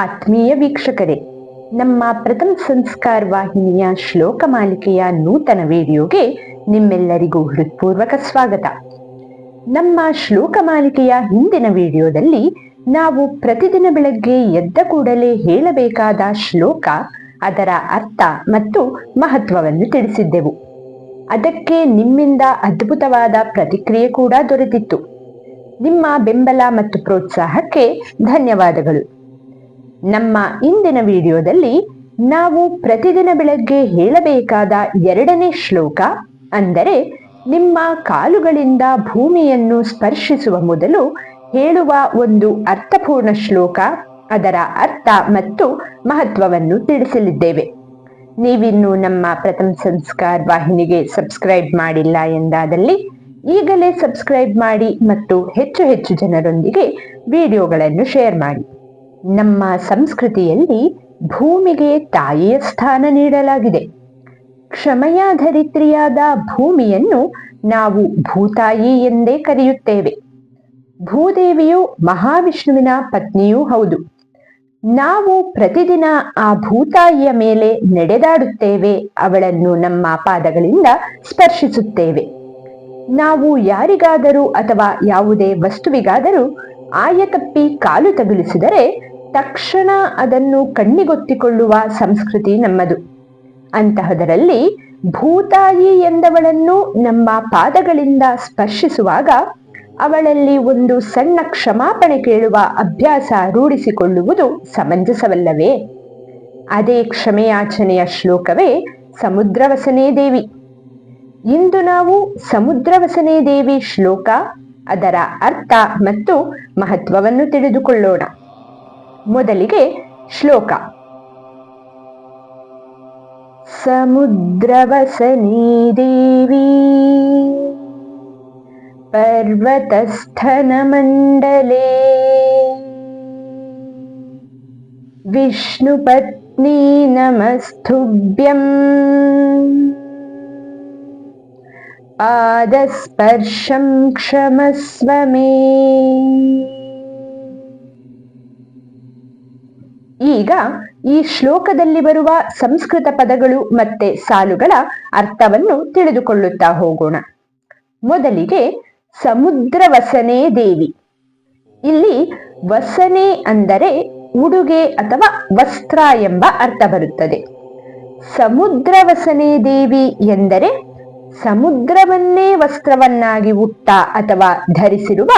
ಆತ್ಮೀಯ ವೀಕ್ಷಕರೇ, ನಮ್ಮ ಪ್ರಥಮ ಸಂಸ್ಕಾರ ವಾಹಿನಿಯ ಶ್ಲೋಕ ಮಾಲಿಕೆಯ ನೂತನ ವಿಡಿಯೋಗೆ ನಿಮ್ಮೆಲ್ಲರಿಗೂ ಹೃತ್ಪೂರ್ವಕ ಸ್ವಾಗತ. ನಮ್ಮ ಶ್ಲೋಕ ಮಾಲಿಕೆಯ ಹಿಂದಿನ ವಿಡಿಯೋದಲ್ಲಿ ನಾವು ಪ್ರತಿದಿನ ಬೆಳಗ್ಗೆ ಎದ್ದ ಕೂಡಲೇ ಹೇಳಬೇಕಾದ ಶ್ಲೋಕ, ಅದರ ಅರ್ಥ ಮತ್ತು ಮಹತ್ವವನ್ನು ತಿಳಿಸಿದ್ದೆವು. ಅದಕ್ಕೆ ನಿಮ್ಮಿಂದ ಅದ್ಭುತವಾದ ಪ್ರತಿಕ್ರಿಯೆ ಕೂಡ ದೊರೆತಿತ್ತು. ನಿಮ್ಮ ಬೆಂಬಲ ಮತ್ತು ಪ್ರೋತ್ಸಾಹಕ್ಕೆ ಧನ್ಯವಾದಗಳು. ನಮ್ಮ ಇಂದಿನ ವಿಡಿಯೋದಲ್ಲಿ ನಾವು ಪ್ರತಿದಿನ ಬೆಳಗ್ಗೆ ಹೇಳಬೇಕಾದ ಎರಡನೇ ಶ್ಲೋಕ ಅಂದರೆ ನಿಮ್ಮ ಕಾಲುಗಳಿಂದ ಭೂಮಿಯನ್ನು ಸ್ಪರ್ಶಿಸುವ ಮೊದಲು ಹೇಳುವ ಒಂದು ಅರ್ಥಪೂರ್ಣ ಶ್ಲೋಕ, ಅದರ ಅರ್ಥ ಮತ್ತು ಮಹತ್ವವನ್ನು ತಿಳಿಸಲಿದ್ದೇವೆ. ನೀವಿನ್ನು ನಮ್ಮ ಪ್ರಥಮ ಸಂಸ್ಕಾರ ವಾಹಿನಿಗೆ ಸಬ್ಸ್ಕ್ರೈಬ್ ಮಾಡಿಲ್ಲ ಎಂದಾದಲ್ಲಿ ಈಗಲೇ ಸಬ್ಸ್ಕ್ರೈಬ್ ಮಾಡಿ ಮತ್ತು ಹೆಚ್ಚು ಹೆಚ್ಚು ಜನರೊಂದಿಗೆ ವಿಡಿಯೋಗಳನ್ನು ಶೇರ್ ಮಾಡಿ. ನಮ್ಮ ಸಂಸ್ಕೃತಿಯಲ್ಲಿ ಭೂಮಿಗೆ ತಾಯಿಯ ಸ್ಥಾನ ನೀಡಲಾಗಿದೆ. ಕ್ಷಮಯಾಧರಿತ್ರಿಯಾದ ಭೂಮಿಯನ್ನು ನಾವು ಭೂತಾಯಿ ಎಂದೇ ಕರೆಯುತ್ತೇವೆ. ಭೂದೇವಿಯು ಮಹಾವಿಷ್ಣುವಿನ ಪತ್ನಿಯೂ ಹೌದು. ನಾವು ಪ್ರತಿದಿನ ಆ ಭೂತಾಯಿಯ ಮೇಲೆ ನಡೆದಾಡುತ್ತೇವೆ, ಅವಳನ್ನು ನಮ್ಮ ಪಾದಗಳಿಂದ ಸ್ಪರ್ಶಿಸುತ್ತೇವೆ. ನಾವು ಯಾರಿಗಾದರೂ ಅಥವಾ ಯಾವುದೇ ವಸ್ತುವಿಗಾದರೂ ಆಯತಪ್ಪಿ ಕಾಲು ತಗುಲಿಸಿದರೆ ತಕ್ಷಣ ಅದನ್ನು ಕಣ್ಣಿಗೊತ್ತಿಕೊಳ್ಳುವ ಸಂಸ್ಕೃತಿ ನಮ್ಮದು. ಅಂತಹದರಲ್ಲಿ ಭೂತಾಯಿ ಎಂದವಳನ್ನು ನಮ್ಮ ಪಾದಗಳಿಂದ ಸ್ಪರ್ಶಿಸುವಾಗ ಅವಳಲ್ಲಿ ಒಂದು ಸಣ್ಣ ಕ್ಷಮಾಪಣೆ ಕೇಳುವ ಅಭ್ಯಾಸ ರೂಢಿಸಿಕೊಳ್ಳುವುದು ಸಮಂಜಸವಲ್ಲವೇ? ಅದೇ ಕ್ಷಮೆಯಾಚನೆಯ ಶ್ಲೋಕವೇ ಸಮುದ್ರವಸನೇ ದೇವಿ. ಇಂದು ನಾವು ಸಮುದ್ರವಸನೇ ದೇವಿ ಶ್ಲೋಕ ಅದರ ಅರ್ಥ ಮತ್ತು ಮಹತ್ವವನ್ನು ತಿಳಿದುಕೊಳ್ಳೋಣ ಮೊದಲಿಗೆ ಶ್ಲೋಕ ಸಮುದ್ರವಸನಿ ದೇವಿ पर्वतस्थनमण्डले विष्णुपत्नी नमस्तुभ्यम् पादस्पर्शं क्षमस्व मे ಈಗ ಈ ಶ್ಲೋಕದಲ್ಲಿ ಬರುವ ಸಂಸ್ಕೃತ ಪದಗಳು ಮತ್ತೆ ಸಾಲುಗಳ ಅರ್ಥವನ್ನು ತಿಳಿದುಕೊಳ್ಳುತ್ತಾ ಹೋಗೋಣ ಮೊದಲಿಗೆ ಸಮುದ್ರ ವಸನೆ ದೇವಿ ಇಲ್ಲಿ ವಸನೆ ಅಂದರೆ ಉಡುಗೆ ಅಥವಾ ವಸ್ತ್ರ ಎಂಬ ಅರ್ಥ ಬರುತ್ತದೆ ಸಮುದ್ರ ವಸನೆ ದೇವಿ ಎಂದರೆ ಸಮುದ್ರವನ್ನೇ ವಸ್ತ್ರವನ್ನಾಗಿ ಉಟ್ಟ ಅಥವಾ ಧರಿಸಿರುವ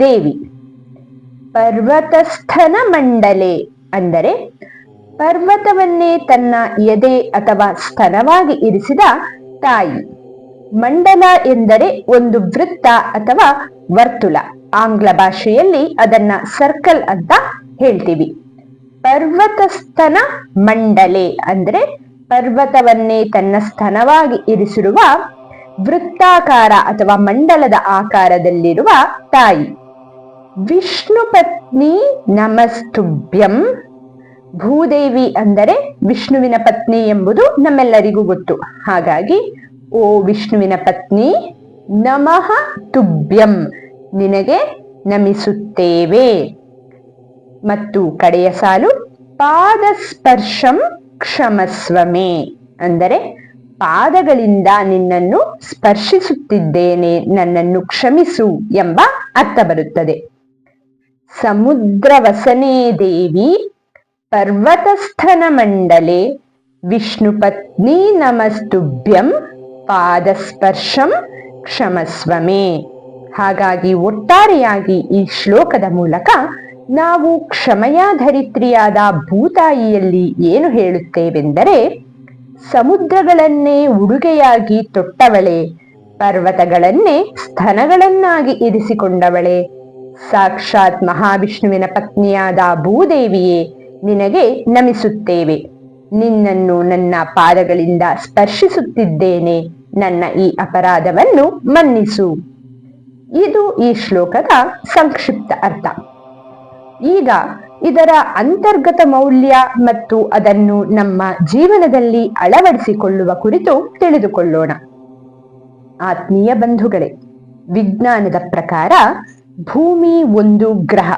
ದೇವಿ. ಪರ್ವತಸ್ಥನ ಮಂಡಲೆ ಅಂದರೆ ಪರ್ವತವನ್ನೇ ತನ್ನ ಎದೆ ಅಥವಾ ಸ್ತನವಾಗಿ ಇರಿಸಿದ ತಾಯಿ. ಮಂಡಲ ಎಂದರೆ ಒಂದು ವೃತ್ತ ಅಥವಾ ವರ್ತುಲ. ಆಂಗ್ಲ ಭಾಷೆಯಲ್ಲಿ ಅದನ್ನ ಸರ್ಕಲ್ ಅಂತ ಹೇಳ್ತೀವಿ. ಪರ್ವತಸ್ಥನ ಮಂಡಲೆ ಅಂದರೆ ಪರ್ವತವನ್ನೇ ತನ್ನ ಸ್ತನವಾಗಿ ಇರಿಸಿರುವ ವೃತ್ತಾಕಾರ ಅಥವಾ ಮಂಡಲದ ಆಕಾರದಲ್ಲಿರುವ ತಾಯಿ. ವಿಷ್ಣು ಪತ್ನಿ ನಮಸ್ತುಭ್ಯಂ. ಭೂದೇವಿ ಅಂದರೆ ವಿಷ್ಣುವಿನ ಪತ್ನಿ ಎಂಬುದು ನಮ್ಮೆಲ್ಲರಿಗೂ ಗೊತ್ತು. ಹಾಗಾಗಿ, ಓ ವಿಷ್ಣುವಿನ ಪತ್ನಿ, ನಮಃ ತುಭ್ಯಂ. ನಿನಗೆ ನಮಿಸುತ್ತೇವೆ. ಮತ್ತು ಕಡೆಯ ಸಾಲು, ಪಾದಸ್ಪರ್ಶಂ ಕ್ಷಮಸ್ವಮೆ. ಅಂದರೆ ಪಾದಗಳಿಂದ ನಿನ್ನನ್ನು ಸ್ಪರ್ಶಿಸುತ್ತಿದ್ದೇನೆ, ನನ್ನನ್ನು ಕ್ಷಮಿಸು ಎಂಬ ಅರ್ಥ ಬರುತ್ತದೆ. ಸಮುದ್ರ ವಸನೇ ದೇವಿ, ಪರ್ವತಸ್ಥನ ಮಂಡಲೆ, ವಿಷ್ಣು ಪತ್ನಿ ನಮಸ್ತುಭ್ಯಂ, ಪಾದಸ್ಪರ್ಶಂ ಕ್ಷಮಸ್ವಮೇ. ಹಾಗಾಗಿ ಒಟ್ಟಾರೆಯಾಗಿ ಈ ಶ್ಲೋಕದ ಮೂಲಕ ನಾವು ಕ್ಷಮಯಾಧರಿತ್ರಿಯಾದ ಭೂತಾಯಿಯಲ್ಲಿ ಏನು ಹೇಳುತ್ತೇವೆಂದರೆ ಸಮುದ್ರಗಳನ್ನೇ ಉಡುಗೆಯಾಗಿ ತೊಟ್ಟವಳೆ. ಪರ್ವತಗಳನ್ನೇ ಸ್ತನಗಳನ್ನಾಗಿ ಇರಿಸಿಕೊಂಡವಳೆ. ಸಾಕ್ಷಾತ್ ಮಹಾವಿಷ್ಣುವಿನ ಪತ್ನಿಯಾದ ಭೂದೇವಿಯೇ, ನಿನಗೆ ನಮಿಸುತ್ತೇವೆ. ನಿನ್ನನ್ನು ನನ್ನ ಪಾದಗಳಿಂದ ಸ್ಪರ್ಶಿಸುತ್ತಿದ್ದೇನೆ. ನನ್ನ ಈ ಅಪರಾಧವನ್ನು ಮನ್ನಿಸು. ಇದು ಈ ಶ್ಲೋಕದ ಸಂಕ್ಷಿಪ್ತ ಅರ್ಥ. ಈಗ ಇದರ ಅಂತರ್ಗತ ಮೌಲ್ಯ ಮತ್ತು ಅದನ್ನು ನಮ್ಮ ಜೀವನದಲ್ಲಿ ಅಳವಡಿಸಿಕೊಳ್ಳುವ ಕುರಿತು ತಿಳಿದುಕೊಳ್ಳೋಣ. ಆತ್ಮೀಯ ಬಂಧುಗಳೇ, ವಿಜ್ಞಾನದ ಪ್ರಕಾರ ಭೂಮಿ ಒಂದು ಗ್ರಹ.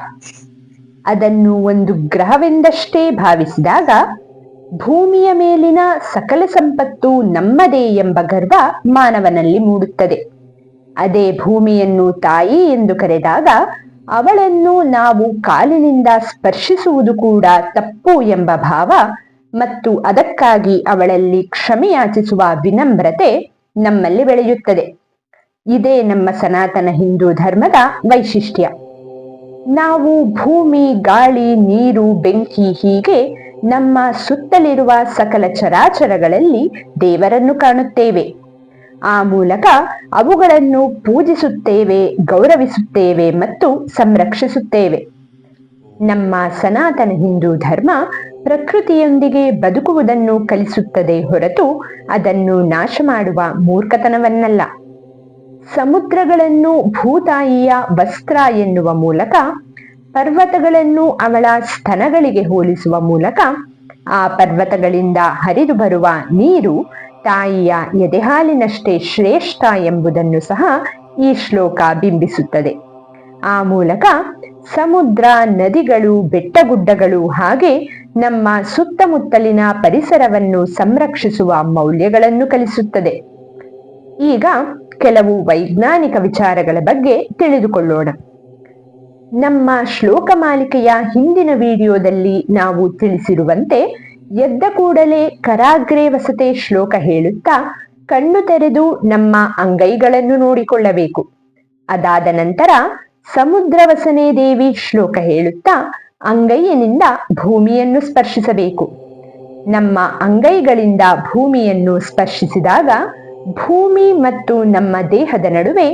ಅದನ್ನು ಒಂದು ಗ್ರಹವೆಂದಷ್ಟೇ ಭಾವಿಸಿದಾಗ ಭೂಮಿಯ ಮೇಲಿನ ಸಕಲ ಸಂಪತ್ತು ನಮ್ಮದೇ ಎಂಬ ಗರ್ವ ಮಾನವನಲ್ಲಿ ಮೂಡುತ್ತದೆ. ಅದೇ ಭೂಮಿಯನ್ನು ತಾಯಿ ಎಂದು ಕರೆದಾಗ ಅವಳನ್ನು ನಾವು ಕಾಲಿನಿಂದ ಸ್ಪರ್ಶಿಸುವುದು ಕೂಡ ತಪ್ಪು ಎಂಬ ಭಾವ ಮತ್ತು ಅದಕ್ಕಾಗಿ ಅವಳಲ್ಲಿ ಕ್ಷಮೆಯಾಚಿಸುವ ವಿನಮ್ರತೆ ನಮ್ಮಲ್ಲಿ ಬೆಳೆಯುತ್ತದೆ. ಇದೇ ನಮ್ಮ ಸನಾತನ ಹಿಂದೂ ಧರ್ಮದ ವೈಶಿಷ್ಟ್ಯ. ನಾವು ಭೂಮಿ, ಗಾಳಿ, ನೀರು, ಬೆಂಕಿ ಹೀಗೆ ನಮ್ಮ ಸುತ್ತಲಿರುವ ಸಕಲ ಚರಾಚರಗಳಲ್ಲಿ ದೇವರನ್ನು ಕಾಣುತ್ತೇವೆ. ಆ ಮೂಲಕ ಅವುಗಳನ್ನು ಪೂಜಿಸುತ್ತೇವೆ, ಗೌರವಿಸುತ್ತೇವೆ ಮತ್ತು ಸಂರಕ್ಷಿಸುತ್ತೇವೆ. ನಮ್ಮ ಸನಾತನ ಹಿಂದೂ ಧರ್ಮ ಪ್ರಕೃತಿಯೊಂದಿಗೆ ಬದುಕುವುದನ್ನು ಕಲಿಸುತ್ತದೆ ಹೊರತು ಅದನ್ನು ನಾಶ ಮಾಡುವ ಮೂರ್ಖತನವನ್ನಲ್ಲ. ಸಮುದ್ರಗಳನ್ನು ಭೂತಾಯಿಯ ವಸ್ತ್ರ ಎನ್ನುವ ಮೂಲಕ, ಪರ್ವತಗಳನ್ನು ಅವಳ ಸ್ತನಗಳಿಗೆ ಹೋಲಿಸುವ ಮೂಲಕ, ಆ ಪರ್ವತಗಳಿಂದ ಹರಿದು ಬರುವ ನೀರು ತಾಯಿಯ ಎದೆಹಾಲಿನಷ್ಟೇ ಶ್ರೇಷ್ಠ ಎಂಬುದನ್ನು ಸಹ ಈ ಶ್ಲೋಕ ಬಿಂಬಿಸುತ್ತದೆ. ಆ ಮೂಲಕ ಸಮುದ್ರ, ನದಿಗಳು, ಬೆಟ್ಟಗುಡ್ಡಗಳು ಹಾಗೆ ನಮ್ಮ ಸುತ್ತಮುತ್ತಲಿನ ಪರಿಸರವನ್ನು ಸಂರಕ್ಷಿಸುವ ಮೌಲ್ಯಗಳನ್ನು ಕಲಿಸುತ್ತದೆ. ಈಗ ಕೆಲವು ವೈಜ್ಞಾನಿಕ ವಿಚಾರಗಳ ಬಗ್ಗೆ ತಿಳಿದುಕೊಳ್ಳೋಣ. ನಮ್ಮ ಶ್ಲೋಕ ಮಾಲಿಕೆಯ ಹಿಂದಿನ ವಿಡಿಯೋದಲ್ಲಿ ನಾವು ತಿಳಿಸಿರುವಂತೆ ಎದ್ದ ಕೂಡಲೇ ಕರಾಗ್ರೆ ವಸತೆ ಶ್ಲೋಕ ಹೇಳುತ್ತಾ ಕಣ್ಣು ತೆರೆದು ನಮ್ಮ ಅಂಗೈಗಳನ್ನು ನೋಡಿಕೊಳ್ಳಬೇಕು. ಅದಾದ ನಂತರ ಸಮುದ್ರ ವಸನೆ ದೇವಿ ಶ್ಲೋಕ ಹೇಳುತ್ತಾ ಅಂಗೈಯನಿಂದ ಭೂಮಿಯನ್ನು ಸ್ಪರ್ಶಿಸಬೇಕು. ನಮ್ಮ ಅಂಗೈಗಳಿಂದ ಭೂಮಿಯನ್ನು ಸ್ಪರ್ಶಿಸಿದಾಗ ಭೂಮಿ ಮತ್ತು ನಮ್ಮ ದೇಹದ ನಡುವೆ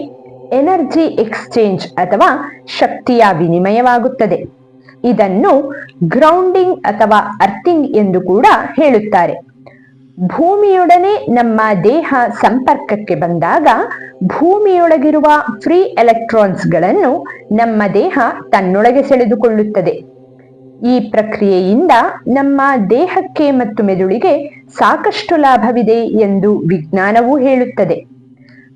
ಎನರ್ಜಿ ಎಕ್ಸ್ಚೇಂಜ್ ಅಥವಾ ಶಕ್ತಿಯ ವಿನಿಮಯವಾಗುತ್ತದೆ. ಇದನ್ನು ಗ್ರೌಂಡಿಂಗ್ ಅಥವಾ ಅರ್ಥಿಂಗ್ ಎಂದು ಕೂಡ ಹೇಳುತ್ತಾರೆ. ಭೂಮಿಯೊಡನೆ ನಮ್ಮ ದೇಹ ಸಂಪರ್ಕಕ್ಕೆ ಬಂದಾಗ ಭೂಮಿಯೊಳಗಿರುವ ಫ್ರೀ ಎಲೆಕ್ಟ್ರಾನ್ಸ್ಗಳನ್ನು ನಮ್ಮ ದೇಹ ತನ್ನೊಳಗೆ ಸೆಳೆದುಕೊಳ್ಳುತ್ತದೆ. ಈ ಪ್ರಕ್ರಿಯೆಯಿಂದ ನಮ್ಮ ದೇಹಕ್ಕೆ ಮತ್ತು ಮೆದುಳಿಗೆ ಸಾಕಷ್ಟು ಲಾಭವಿದೆ ಎಂದು ವಿಜ್ಞಾನವೂ ಹೇಳುತ್ತದೆ.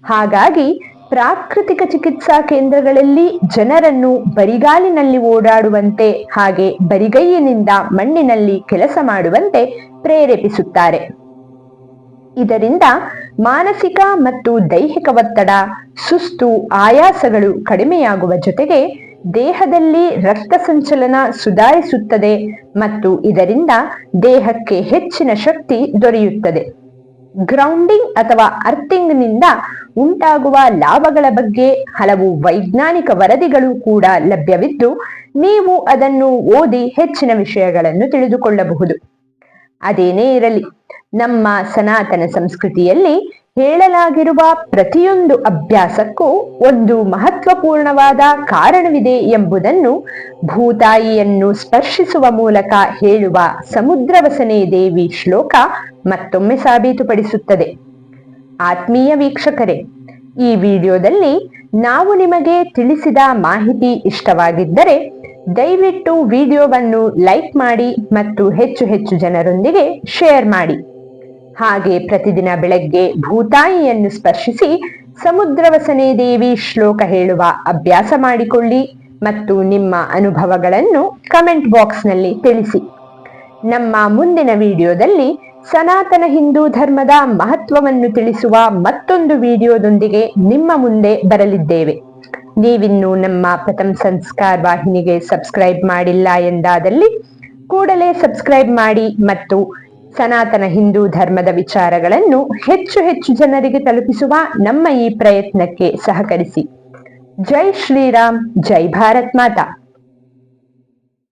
ಹಾಗಾಗಿ ಪ್ರಾಕೃತಿಕ ಚಿಕಿತ್ಸಾ ಕೇಂದ್ರಗಳಲ್ಲಿ ಜನರನ್ನು ಬರಿಗಾಲಿನಲ್ಲಿ ಓಡಾಡುವಂತೆ ಹಾಗೆ ಬರಿಗೈಯಿನಿಂದ ಮಣ್ಣಿನಲ್ಲಿ ಕೆಲಸ ಮಾಡುವಂತೆ ಪ್ರೇರೇಪಿಸುತ್ತಾರೆ. ಇದರಿಂದ ಮಾನಸಿಕ ಮತ್ತು ದೈಹಿಕ ಒತ್ತಡ, ಸುಸ್ತು, ಆಯಾಸಗಳು ಕಡಿಮೆಯಾಗುವ ಜೊತೆಗೆ ದೇಹದಲ್ಲಿ ರಕ್ತ ಸಂಚಲನ ಸುಧಾರಿಸುತ್ತದೆ ಮತ್ತು ಇದರಿಂದ ದೇಹಕ್ಕೆ ಹೆಚ್ಚಿನ ಶಕ್ತಿ ದೊರೆಯುತ್ತದೆ. ಗ್ರೌಂಡಿಂಗ್ ಅಥವಾ ಅರ್ಥಿಂಗ್ನಿಂದ ಉಂಟಾಗುವ ಲಾಭಗಳ ಬಗ್ಗೆ ಹಲವು ವೈಜ್ಞಾನಿಕ ವರದಿಗಳು ಕೂಡ ಲಭ್ಯವಿದ್ದು, ನೀವು ಅದನ್ನು ಓದಿ ಹೆಚ್ಚಿನ ವಿಷಯಗಳನ್ನು ತಿಳಿದುಕೊಳ್ಳಬಹುದು. ಅದೇನೇ ಇರಲಿ, ನಮ್ಮ ಸನಾತನ ಸಂಸ್ಕೃತಿಯಲ್ಲಿ ಹೇಳಲಾಗಿರುವ ಪ್ರತಿಯೊಂದು ಅಭ್ಯಾಸಕ್ಕೂ ಒಂದು ಮಹತ್ವಪೂರ್ಣವಾದ ಕಾರಣವಿದೆ ಎಂಬುದನ್ನು ಭೂತಾಯಿಯನ್ನು ಸ್ಪರ್ಶಿಸುವ ಮೂಲಕ ಹೇಳುವ ಸಮುದ್ರವಸನೆ ದೇವಿ ಶ್ಲೋಕ ಮತ್ತೊಮ್ಮೆ ಸಾಬೀತುಪಡಿಸುತ್ತದೆ. ಆತ್ಮೀಯ ವೀಕ್ಷಕರೇ, ಈ ವಿಡಿಯೋದಲ್ಲಿ ನಾವು ನಿಮಗೆ ತಿಳಿಸಿದ ಮಾಹಿತಿ ಇಷ್ಟವಾಗಿದ್ದರೆ ದಯವಿಟ್ಟು ವಿಡಿಯೋವನ್ನು ಲೈಕ್ ಮಾಡಿ ಮತ್ತು ಹೆಚ್ಚು ಹೆಚ್ಚು ಜನರೊಂದಿಗೆ ಶೇರ್ ಮಾಡಿ. ಹಾಗೆ ಪ್ರತಿದಿನ ಬೆಳಗ್ಗೆ ಭೂತಾಯಿಯನ್ನು ಸ್ಪರ್ಶಿಸಿ ಸಮುದ್ರವಸನೆ ದೇವಿ ಶ್ಲೋಕ ಹೇಳುವ ಅಭ್ಯಾಸ ಮಾಡಿಕೊಳ್ಳಿ ಮತ್ತು ನಿಮ್ಮ ಅನುಭವಗಳನ್ನು ಕಮೆಂಟ್ ಬಾಕ್ಸ್ನಲ್ಲಿ ತಿಳಿಸಿ. ನಮ್ಮ ಮುಂದಿನ ವಿಡಿಯೋದಲ್ಲಿ ಸನಾತನ ಹಿಂದೂ ಧರ್ಮದ ಮಹತ್ವವನ್ನು ತಿಳಿಸುವ ಮತ್ತೊಂದು ವಿಡಿಯೋದೊಂದಿಗೆ ನಿಮ್ಮ ಮುಂದೆ ಬರಲಿದ್ದೇವೆ. ನೀವಿನ್ನೂ ನಮ್ಮ ಪ್ರಥಮ ಸಂಸ್ಕಾರ ವಾಹಿನಿಗೆ ಸಬ್ಸ್ಕ್ರೈಬ್ ಮಾಡಿಲ್ಲ ಎಂದಾದಲ್ಲಿ ಕೂಡಲೇ ಸಬ್ಸ್ಕ್ರೈಬ್ ಮಾಡಿ ಮತ್ತು ಸನಾತನ ಹಿಂದೂ ಧರ್ಮದ ವಿಚಾರಗಳನ್ನು ಹೆಚ್ಚು ಹೆಚ್ಚು ಜನರಿಗೆ ತಲುಪಿಸುವ ನಮ್ಮ ಈ ಪ್ರಯತ್ನಕ್ಕೆ ಸಹಕರಿಸಿ. ಜೈ ಶ್ರೀರಾಮ್, ಜೈ ಭಾರತ್ ಮಾತಾ.